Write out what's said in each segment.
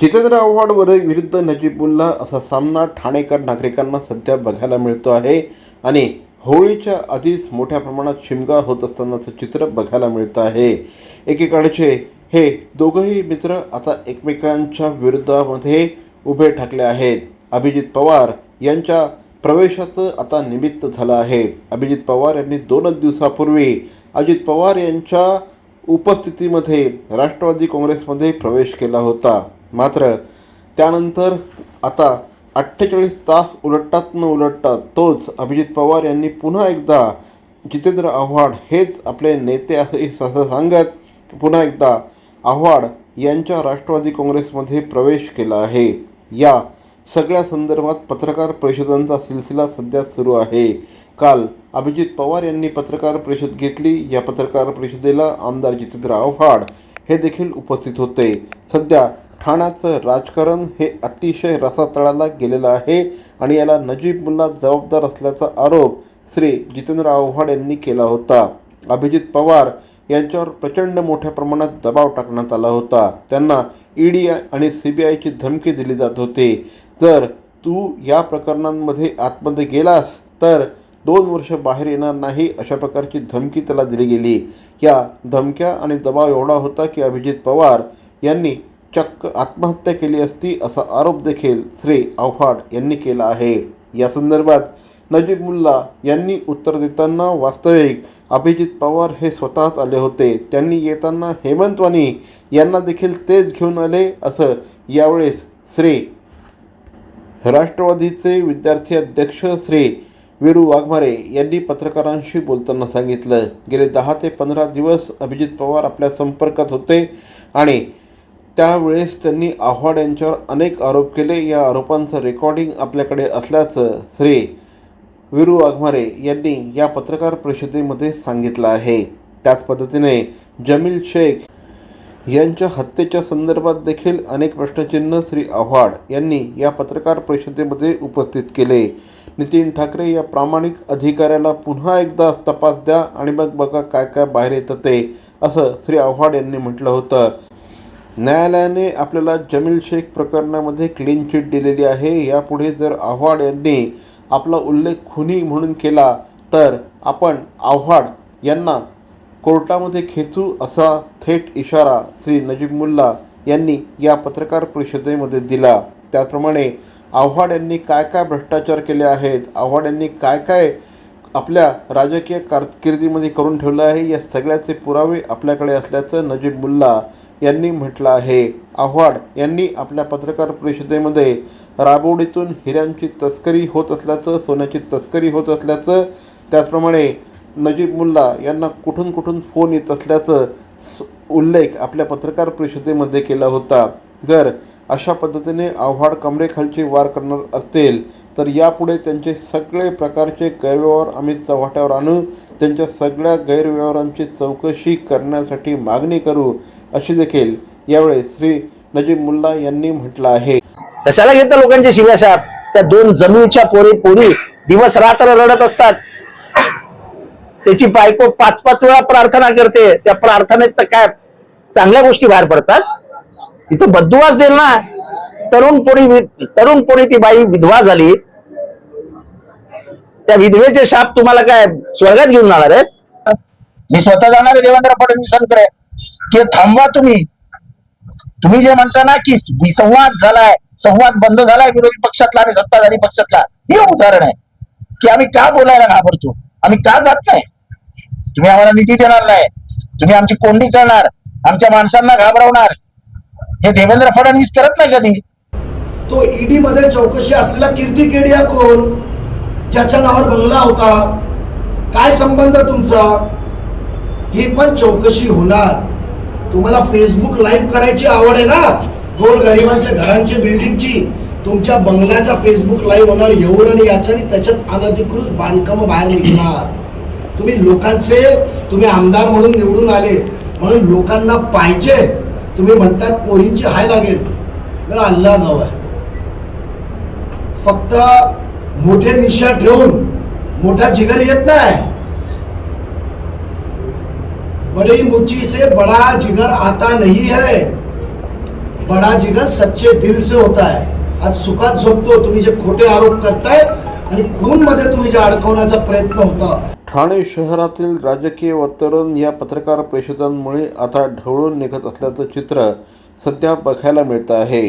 जितेंद्र आव्हाडवर विरुद्ध नजीबुल्ला असा सामना ठाणेकर नागरिकांना सध्या बघायला मिळतो आहे. आणि होळीच्या आधीच मोठ्या प्रमाणात शिमगा होत असतानाचं चित्र बघायला मिळतं आहे. एकीकडचे हे दोघंही मित्र आता एकमेकांच्या विरुद्धामध्ये उभे ठाकले आहेत. अभिजित पवार यांच्या प्रवेशाचं आता निमित्त झालं आहे. अभिजित पवार यांनी दोनच दिवसापूर्वी अजित पवार यांच्या उपस्थितीमध्ये राष्ट्रवादी काँग्रेसमध्ये प्रवेश केला होता. मात्र त्यानंतर आता अठ्ठेचाळीस तास उलटतात न उलटतात तोच अभिजित पवार यांनी पुन्हा एकदा जितेंद्र आव्हाड हेच आपले नेते असं सांगत पुन्हा एकदा आव्हाड यांच्या राष्ट्रवादी काँग्रेसमध्ये प्रवेश केला आहे. या सगळ्या संदर्भात पत्रकार परिषदांचा सिलसिला सध्या सुरू आहे. काल अभिजित पवार यांनी पत्रकार परिषद घेतली. या पत्रकार परिषदेला आमदार जितेंद्र आव्हाड हे देखील उपस्थित होते. सध्या ठाण्याचं राजकारण हे अतिशय रसातळाला गेलेलं आहे आणि याला नजीब मुल्ला जबाबदार असल्याचा आरोप श्री जितेंद्र आव्हाड यांनी केला होता. अभिजित पवार यांच्यावर प्रचंड मोठ्या प्रमाणात दबाव टाकण्यात आला होता. त्यांना ईडी आणि सी बी आयची धमकी दिली जात होती. जर तू या प्रकरणांमध्ये आतमध्ये गेलास तर दोन वर्ष बाहेर येणार नाही अशा प्रकारची धमकी त्याला दिली गेली. या धमक्या आणि दबाव एवढा होता की अभिजित पवार यांनी चक्क आत्महत्या केली असती असा आरोप देखील श्री आव्हाड यांनी केला आहे. या संदर्भात नजीब मुल्ला यांनी उत्तर देताना वास्तविक अभिजित पवार हे स्वतःच आले होते. त्यांनी येताना हेमंतवानी यांना देखील तेच घेऊन आले असं यावेळेस श्री राष्ट्रवादीचे विद्यार्थी अध्यक्ष श्री वीरू वाघमारे यांनी पत्रकारांशी बोलताना सांगितलं. गेले दहा ते पंधरा दिवस अभिजित पवार आपल्या संपर्कात होते आणि त्यावेळेस त्यांनी आव्हाड यांच्यावर अनेक आरोप केले. या आरोपांचं रेकॉर्डिंग आपल्याकडे असल्याचं श्री वीरू वाघमारे यांनी या पत्रकार परिषदेमध्ये सांगितलं आहे. त्याच पद्धतीने जमील शेख यांच्या हत्येच्या संदर्भात देखील अनेक प्रश्नचिन्ह श्री आव्हाड यांनी या पत्रकार परिषदेमध्ये उपस्थित केले. नितीन ठाकरे या प्रामाणिक अधिकाऱ्याला पुन्हा एकदा तपास द्या आणि मग बघा काय काय बाहेर येतं ते असं श्री आव्हाड यांनी म्हटलं होतं. न्यायालयाने आपल्याला जमील शेख प्रकरणामध्ये क्लीन चिट दिलेली आहे. यापुढे जर आव्हाड यांनी आपला उल्लेख खुनी म्हणून केला तर आपण आव्हाड यांना कोर्टामध्ये खेचू असा थेट इशारा श्री नजीब मुल्ला यांनी या पत्रकार परिषदेमध्ये दिला. त्याचप्रमाणे आव्हाड यांनी काय काय भ्रष्टाचार केले आहेत आव्हाड यांनी काय काय आपल्या राजकीय कारकिर्दीमध्ये करून ठेवलं आहे या सगळ्याचे पुरावे आपल्याकडे असल्याचं नजीब मुल्ला यांनी म्हटलं आहे. आव्हाड यांनी आपल्या पत्रकार परिषदेमध्ये राबोडीतून हिऱ्यांची तस्करी होत असल्याचं सोन्याची तस्करी होत असल्याचं त्याचप्रमाणे नजीब मुल्ला यांना कुठून कुठून फोन येत असल्याचं उल्लेख आपल्या पत्रकार परिषदेमध्ये केला होता. जर अशा पद्धतीने आव्हाड कमरेखालचे वार करणार असतील तर यापुढे त्यांचे सगळे प्रकारचे गैरव्यवहार आम्ही चव्हाट्यावर आणू त्यांच्या सगळ्या गैरव्यवहारांची चौकशी करण्यासाठी मागणी करू अशी देखील यावेळेस श्री नजीब मुल्ला यांनी म्हटलं आहे. कशाला घेतात लोकांच्या शिव्याशाप? त्या दोन जमिनीच्या पोरी पोरी दिवस रात्र रडत असतात. त्याची बायको पाच पाच वेळा प्रार्थना करते. त्या प्रार्थनेत तर काय चांगल्या गोष्टी बाहेर पडतात? इथं बद्दुवाच देईल ना? तरुण पोरी तरुण पोरी ती बाई विधवा झाली. त्या विधवेचे शाप तुम्हाला काय स्वर्गात घेऊन जाणार आहे मी स्वतः जाणार आहे देवेंद्र फडणवीसांकडे. की थांबवा तुम्ही. तुम्ही जे म्हणता ना की संवाद झालाय संवाद बंद झालाय विरोधी पक्षातला आणि सत्ताधारी पक्षातला हे उदाहरण आहे. की आम्ही का बोलायला घाबरतो? आम्ही का जात नाही? तुम्ही आम्हाला निधी देणार नाही. तुम्ही आमची कोंडी करणार. आमच्या माणसांना घाबरवणार. हे देवेंद्र फडणवीस करत नाही कधी? तो ईडी मध्ये चौकशी असलेला कीर्ती केडिया कोण? ज्याच्या नावावर बंगला होता. काय संबंध तुमचा? ही पण चौकशी होणार. तुम्हाला फेसबुक लाईव्ह करायची आवड आहे ना? गोर गरिबांच्या घरांची बिल्डिंगची तुमच्या बंगल्याचा फेसबुक लाईव्ह होणार एवढं आणि याचं आणि त्याच्यात अनधिकृत बांधकाम बाहेर निघणार. तुम्ही लोकांचे तुम्ही आमदार म्हणून निवडून आले. म्हणून लोकांना पाहिजे तुम्ही म्हणतात पोरींची हाय लागेल. मला जाऊ आहे. फक्त मोठे निशा ठेवून मोठा जिगर येत नाही. बड़ी मुची से बड़ा जिगर आता नहीं है. बडा जिगर सच्चे दिल से होता है. आज सुखात झोपतो, तुम्ही जे खोटे आरोप करताय आणि खून मध्ये तुम्ही जे अडकवण्याचा प्रयत्न होता. ठाणे शहरातील राजकीय वातावरण या पत्रकार परिषदांमुळे आता ढवळून निघत असल्याचं चित्र सध्या बघायला मिळतं आहे.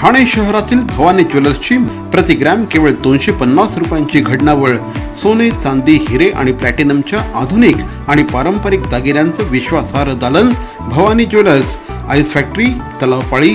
ठाणे शहरातील भवानी ज्वेलर्सची प्रतिग्रॅम केवळ दोनशे पन्नास रुपयांची घडणावळ सोने चांदी हिरे आणि प्लॅटिनमच्या आधुनिक आणि पारंपरिक दागिन्यांचं विश्वासार्ह दालन Bhavani jewellers ice factory Talavpali